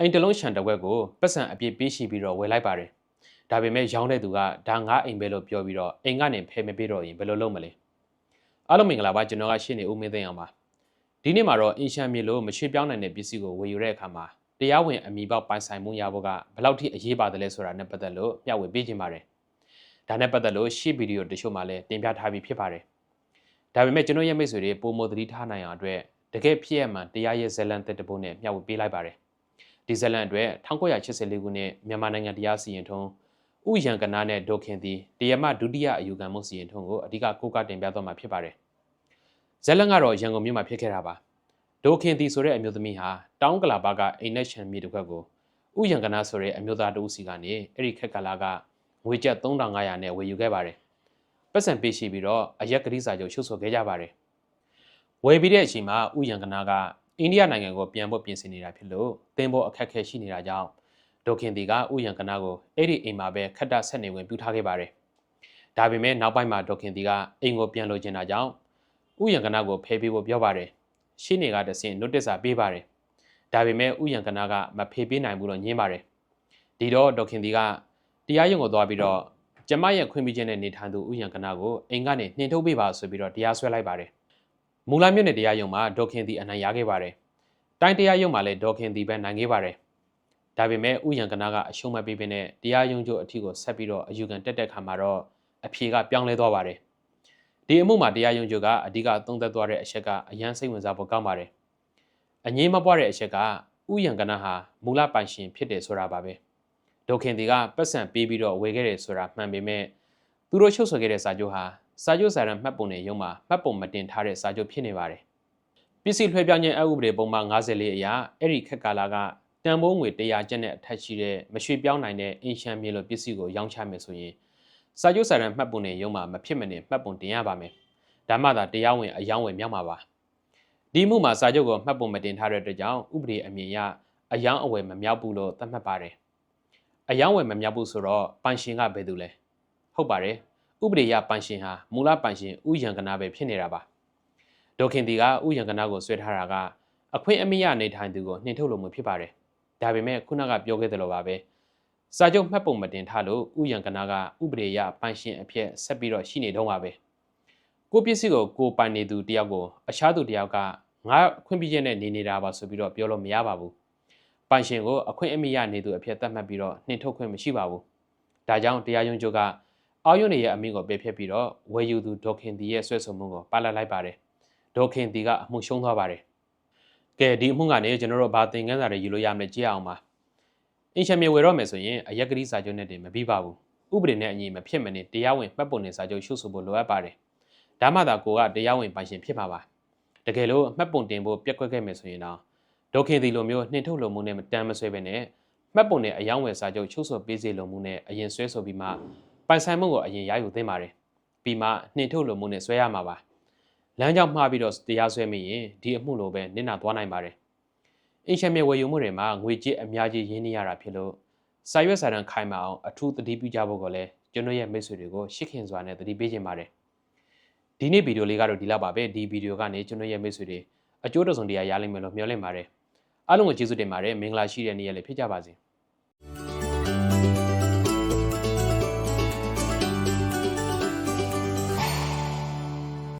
အိမ်တစ်လုံးရှန်တစ်ဝက်ကိုပတ်စံအပြည့်ပေးရှိပြီးတော့ဝယ်လိုက်ပါတယ်ဒါပေမဲ့ရောင်းတဲ့သူကဒါငါအိမ်ပဲလို့ပြောပြီးတော့အိမ်ကနေဖယ်မပေးတော့ရင်ဘယ်လိုလုပ်မလဲအားလုံးမင်္ဂလာပါကျွန်တော်ကရှင်းနေဦးမင်းသိန်းအောင်ပါဒီနေ့မှာတော့အင်ရှန်မြေလို့မရွှေ့ပြောင်းနိုင်တဲ့ပစ္စည်းကိုဝယ်ယူတဲ့အခါမှာတရားဝင်အမိပေါက်ပိုင်ဆိုင်မှုရဖို့ကဘယ်လောက်ထိအရေးပါတယ်လဲဆိုတာနဲ့ပတ်သက်လို့မျှဝေပေးခြင်းပါတယ်ဒါနဲ့ပတ်သက်လို့ရှေ့ဗီဒီယိုတချို့မှာလည်းတင်ပြထားပြီးဖြစ်ပါတယ်ဒါပေမဲ့ကျွန်တော်ရဲ့မိတ်ဆွေတွေပုံမသတိထားနိုင်အောင်အတွက်တကယ်ဖြစ်ရမှန်တရားရဲ့ဇလန်တက်တပုတ်နဲ့မျှဝေပေးလိုက်ပါတယ် ဒီဇလန်အတွက်1984ခုနှစ်မြန်မာနိုင်ငံတရားစီရင်ထုံးဥယံကနာနဲ့ဒေါခင်သည်တရားမဒုတိယအယူခံမှုစီရင်ထုံးကိုအဓိကကိုးကားတင်ပြသွားမှာဖြစ်ပါတယ်ဇလန်ကတော့ရန်ကုန်မြို့မှာဖြစ်ခဲ့တာပါဒေါခင်သည်ဆိုတဲ့အမျိုးသမီးဟာတောင်းကလာပါကအိမ်နဲ့ချန်မြေတစ်ခွက်ကိုဥယံကနာဆိုတဲ့အမျိုးသားတဦးစီကနေအဲ့ဒီခက်ကလာကငွေကျပ်3500နဲ့ဝယ်ယူခဲ့ပါတယ်ပတ်စံပေးရှိပြီးတော့အရက်ကတိစာချုပ်ချုပ်ဆိုခဲ့ကြပါတယ်ဝယ်ပြီးတဲ့အချိန်မှာဥယံကနာက အိန္ဒိယနိုင်ငံကိုပြန်ဖို့ပြင်ဆင်နေတာဖြစ်လို့သင်ဖို့အခက်အခဲရှိနေတာကြောင့်ဒေါခင်တီကဥယံကနာကိုအဲ့ဒီအိမ်မှာပဲခက်တာဆက်နေဝင်ပြုထားခဲ့ပါတယ်။ဒါပေမဲ့နောက်ပိုင်းမှာဒေါခင်တီကအိမ်ကိုပြန်လိုချင်တာကြောင့်ဥယံကနာကိုဖယ်ပေးဖို့ပြောပါတယ်။ရှင်းနေကတဆင့် notice စာပေးပါတယ်။ဒါပေမဲ့ဥယံကနာကမဖယ်ပေးနိုင်ဘူးလို့ညင်းပါတယ်။ဒီတော့ဒေါခင်တီကတရားရုံးကိုသွားပြီးတော့ကျမရဲ့ခွင့်ပြုချက်နဲ့နေထိုင်သူဥယံကနာကိုအိမ်ကနေနှင်ထုတ်ပေးပါဆိုပြီးတော့တရားစွဲလိုက်ပါတယ်။ မူလမြို့နယ်တရားရုံးမှာဒေါခင်တီအနိုင်ရခဲ့ပါတယ်။တိုင်းတရားရုံးမှာလည်းဒေါခင်တီပဲနိုင်ခဲ့ပါတယ်။ဒါပေမဲ့ဥယံကနာကအရှုံးမပေးပင်နဲ့တရားရုံးချုပ်အထီကိုဆက်ပြီးတော့အယူခံတက်တဲ့ခါမှာတော့အဖြေကပြောင်းလဲသွားပါတယ်။ဒီအမှုမှာတရားရုံးချုပ်ကအဓိကသုံးသက်သွားတဲ့အချက်ကအရန်စိတ်ဝင်စားဖို့ကောင်းပါတယ်။အငြင်းမပွားတဲ့အချက်ကဥယံကနာဟာမူလပိုင်ရှင်ဖြစ်တယ်ဆိုတာပါပဲ။ဒေါခင်တီကပတ်စံပေးပြီးတော့ဝယ်ခဲ့တယ်ဆိုတာမှန်ပေမဲ့သူတို့ချုပ်ဆိုခဲ့တဲ့စာချုပ်ဟာ စာချုပ်စာတမ်းမှတ်ပုံနဲ့ရုံးမှာမှတ်ပုံမတင်ထားတဲ့စာချုပ်ဖြစ်နေပါတယ်။ပစ္စည်းလွှဲပြောင်းခြင်းအဥပဒေပုံမှန်54အရာအဲ့ဒီခက်ကာလာကတန်ဖိုးငွေ100ကျပ်နဲ့အထက်ရှိတဲ့မရွှေပြောင်းနိုင်တဲ့အင်ရှန်မြေလိုပစ္စည်းကိုရောင်းချမယ်ဆိုရင်စာချုပ်စာတမ်းမှတ်ပုံနဲ့ရုံးမှာမဖြစ်မနေမှတ်ပုံတင်ရပါမယ်။ဒါမှသာတရားဝင်အယောင်းဝယ်မြောက်မှာပါ။ဒီမှုမှာစာချုပ်ကိုမှတ်ပုံမတင်ထားတဲ့အတွက်ကြောင့်ဥပဒေအမြင်အရအယောင်းအဝယ်မမြောက်ဘူးလို့သတ်မှတ်ပါတယ်။အယောင်းဝယ်မမြောက်ဘူးဆိုတော့ပန်ရှင်ကဘယ်သူလဲ။ဟုတ်ပါတယ်။ ဥပဒေရပိုင်ရှင်ဟာမူလပိုင်ရှင်ဥယံကနာပဲဖြစ်နေတာပါဒေါခင်တီကဥယံကနာကိုဆွဲထားတာကအခွင့်အမိရနေထိုင်သူကိုနှင်ထုတ်လို့မှုဖြစ်ပါတယ်ဒါပေမဲ့ခုနကပြောခဲ့သလိုပါပဲစာချုပ်မှတ်ပုံမတင်ထားလို့ဥယံကနာကဥပဒေရပိုင်ရှင်အဖြစ်ဆက်ပြီးတော့ရှိနေတော့ပါပဲကိုပစ္စည်းကိုကိုပိုင်နေသူတယောက်ကိုအခြားသူတယောက်ကငါခွင့်ပြုချက်နဲ့နေနေတာပါဆိုပြီးတော့ပြောလို့မရပါဘူးပိုင်ရှင်ကိုအခွင့်အမိရနေသူအဖြစ်သတ်မှတ်ပြီးတော့နှင်ထုတ်ခွင့်မရှိပါဘူးဒါကြောင့်တရားရုံးချုပ်က အောက်ရွံ့ရဲ့အမိကိုပယ်ဖျက်ပြီးတော့ဝယ်ယူသူဒေါခင်တီရဲ့ဆွဲဆုံမှုကိုပါလာလိုက်ပါတယ်ဒေါခင်တီကအမှုရှုံးသွားပါတယ်ကဲဒီအမှုကနေကျွန်တော်တို့ဘာသင်ခန်းစာတွေယူလို့ရမလဲကြည့်အောင်ပါအင်ရှင်မြေဝယ်တော့မယ်ဆိုရင်အရက်ကတိစာချုပ်နဲ့တင်မပြီးပါဘူးဥပဒေနဲ့အညီမဖြစ်မနေတရားဝင်မှတ်ပုံနေစာချုပ်ရှုဆိုဖို့လိုအပ်ပါတယ်ဒါမှသာကိုကတရားဝင်ပိုင်ရှင်ဖြစ်မှာပါတကယ်လို့မှတ်ပုံတင်ဖို့ပြက်ကွက်ခဲ့မယ်ဆိုရင်တော့ဒေါခင်တီလိုမျိုးနှင်ထုတ်လိုမှုနဲ့တမ်းမဆွဲပဲနဲ့မှတ်ပုံနဲ့အယောင်းဝယ်စာချုပ်ချုပ်ဆိုပေးစေလိုမှုနဲ့အရင်ဆွဲဆိုပြီးမှ ပိုင်ဆိုင်မှုကိုအရင်ရယူသင့်ပါတယ်ပြီးမှနှင်ထုတ်လိုမှုနဲ့ဆွဲရမှာပါလမ်းကြောင်းမှားပြီးတော့တရားစွဲမိရင်ဒီအမှုလိုပဲနစ်နာသွားနိုင်ပါတယ်အင်ရှင်မြေဝယ်ယူမှုတွေမှာငွေကြေးအများကြီးရင်းနှီးရတာဖြစ်လို့စာရွက်စာတမ်းခိုင်မာအောင်အထူးသတိပြုကြဖို့ကလည်းကျွန်တော်ရဲ့မိတ်ဆွေတွေကိုရှစ်ခင်စွာနဲ့သတိပေးခြင်းပါတယ်ဒီနေ့ဗီဒီယိုလေးကတော့ဒီလောက်ပါပဲဒီဗီဒီယိုကနေကျွန်တော်ရဲ့မိတ်ဆွေတွေအကျိုးတစုံတရာရလိမ့်မယ်လို့မျှော်လင့်ပါတယ်အားလုံးကိုကျေးဇူးတင်ပါတယ်မင်္ဂလာရှိတဲ့နေ့ရက်လေးဖြစ်ကြပါစေ